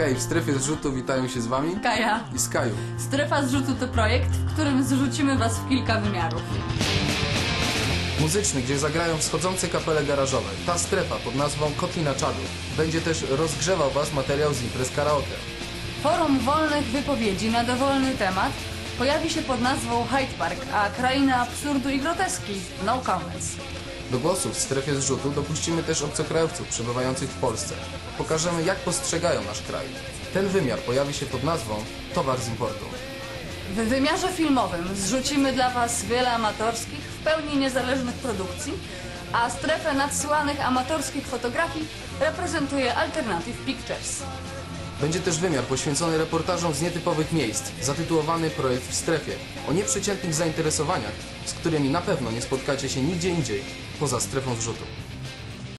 Hej, w strefie zrzutu witają się z wami Kaja. i Skaju. Strefa zrzutu to projekt, w którym zrzucimy was w kilka wymiarów. Muzyczny, gdzie zagrają wschodzące kapele garażowe. Ta strefa pod nazwą Kotlina Czadu będzie też rozgrzewał was materiał z imprez karaoke. Forum wolnych wypowiedzi na dowolny temat pojawi się pod nazwą Hyde Park, a kraina absurdu i groteski No Comments. Do głosu w strefie zrzutu dopuścimy też obcokrajowców przebywających w Polsce. Pokażemy, jak postrzegają nasz kraj. Ten wymiar pojawi się pod nazwą Towar z importu. W wymiarze filmowym zrzucimy dla was wiele amatorskich, w pełni niezależnych produkcji, a strefę nadsyłanych amatorskich fotografii reprezentuje Alternative Pictures. Będzie też wymiar poświęcony reportażom z nietypowych miejsc, zatytułowany Projekt w strefie, o nieprzeciętnych zainteresowaniach, z którymi na pewno nie spotkacie się nigdzie indziej poza strefą zrzutu.